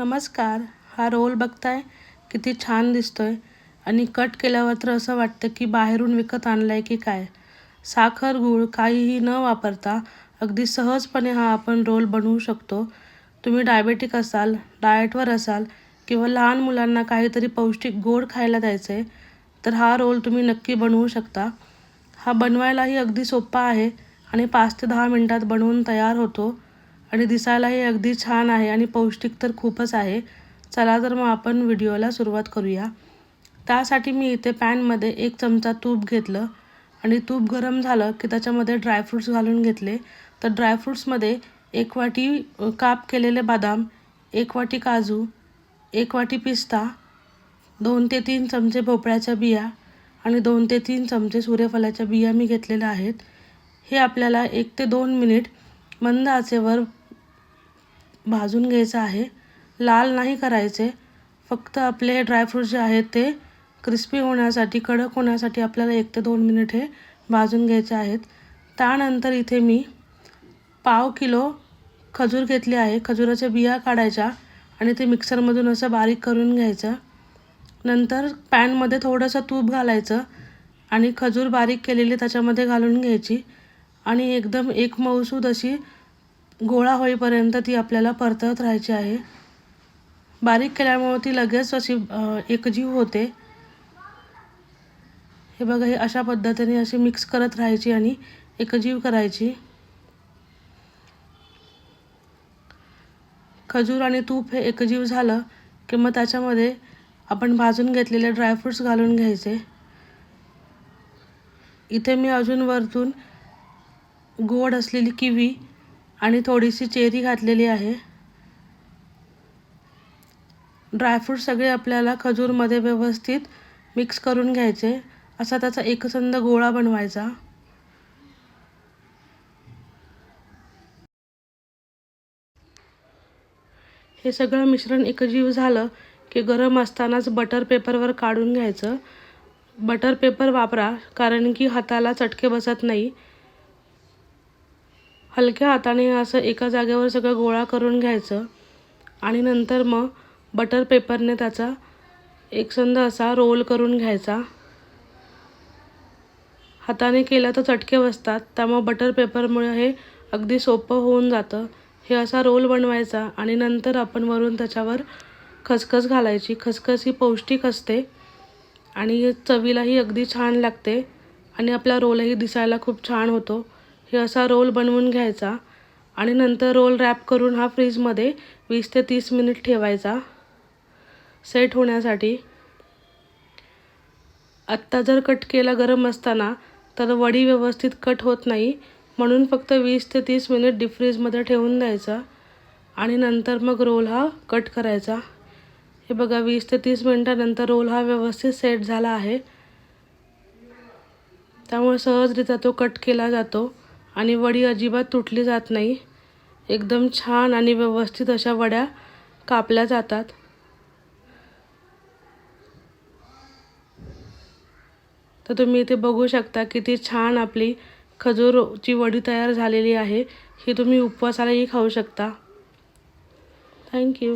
नमस्कार. हा रोल बघताय? किती छान दिसतोय. आणि कट केल्यावर तर असं वाटतं की बाहेरून विकत आणलं आहे की काय? साखर गूळ काहीही न वापरता अगदी सहजपणे हा आपण रोल बनवू शकतो. तुम्ही डायबेटिक असाल डाएटवर असाल किंवा लहान मुलांना काहीतरी पौष्टिक गोड खायला द्यायचं आहे तर हा रोल तुम्ही नक्की बनवू शकता. हा बनवायलाही अगदी सोपा आहे आणि पाच ते दहा मिनटात बनवून तयार होतो. आणि दिसायलाही अगदी छान आहे आणि पौष्टिक तर खूपच आहे. चला तर मग आपण व्हिडिओला सुरुवात करूया. त्यासाठी मी इथे पॅनमध्ये एक चमचा तूप घेतलं आणि तूप गरम झालं की त्याच्यामध्ये ड्रायफ्रूट्स घालून घेतले. तर ड्रायफ्रूट्समध्ये एक वाटी काप केलेले बदाम एक वाटी काजू एक वाटी पिस्ता दोन ते तीन चमचे भोपळ्याच्या बिया आणि दोन ते तीन चमचे सूर्यफलाच्या बिया मी घेतलेल्या आहेत. हे आपल्याला एक ते दोन मिनिट मंद आचेवर भाजून घ्यायचं आहे. लाल नाही करायचे. फक्त आपले हे ड्रायफ्रूट जे आहेत ते क्रिस्पी होण्यासाठी कडक होण्यासाठी आपल्याला एक ते दोन मिनिट हे भाजून घ्यायचे आहेत. त्यानंतर इथे मी पाव किलो खजूर घेतली आहे. खजुराच्या बिया काढायच्या आणि ते मिक्सरमधून असं बारीक करून घ्यायचं. नंतर पॅनमध्ये थोडंसं तूप घालायचं आणि खजूर बारीक केलेली त्याच्यामध्ये घालून घ्यायची. आणि एकदम एक मऊसूद अशी गोळा होईपर्यंत ती आपल्याला परतत राहायची आहे. बारीक केल्यामुळे ती लगेच अशी एकजीव होते. हे बघा हे अशा पद्धतीने अशी मिक्स करत राहायची आणि एकजीव करायची. खजूर आणि तूप हे एकजीव झालं की मग त्याच्यामध्ये आपण भाजून घेतलेले ड्रायफ्रूट्स घालून घ्यायचे. इथे मी अजून वरतून गोड असलेली किवी आणि थोडीशी चेरी घातलेली आहे. ड्रायफ्रूट सगळे आपल्याला खजूरमध्ये व्यवस्थित मिक्स करून घ्यायचे. असा त्याचा एकसंध गोळा बनवायचा. हे सगळं मिश्रण एकजीव झालं की गरम असतानाच बटर पेपरवर काढून घ्यायचं. बटर पेपर वापरा कारण की हाताला चटके बसत नाही. हलक्या हाताने असं एका जागेवर सगळं गोळा करून घ्यायचं. आणि नंतर मग बटर पेपरने त्याचा एकसंध असा रोल करून घ्यायचा. हाताने केला तर चटके बसतात. त्यामुळं बटर पेपरमुळे हे अगदी सोपं होऊन जातं. हे असा रोल बनवायचा आणि नंतर आपण वरून त्याच्यावर खसखस घालायची. खसखस ही पौष्टिक असते आणि चवीलाही अगदी छान लागते आणि आपला रोलही दिसायला खूप छान होतो. हे असा रोल बनवून घ्यायचा आणि नंतर रोल रॅप करून हा फ्रीजमध्ये वीस ते तीस मिनिट ठेवायचा. सेट होण्यासाठी. आत्ता जर कट केला गरम असताना तर वडी व्यवस्थित कट होत नाही म्हणून फक्त वीस ते तीस मिनिट डीप फ्रीजमध्ये ठेवून द्यायचा आणि नंतर मग रोल हा कट करायचा. हे बघा वीस ते तीस मिनटानंतर रोल हा व्यवस्थित सेट झाला आहे. त्यामुळे सहजरित्या तो कट केला जातो. आणि वडी अजिबात तुटली जात नाही. एकदम छान आणि व्यवस्थित अशा वड्या कापल्या जातात. तर तुम्ही इथे बघू शकता किती छान आपली खजूरची वडी तयार झालेली आहे. ही तुम्ही उपवासालाही खाऊ शकता. थँक्यू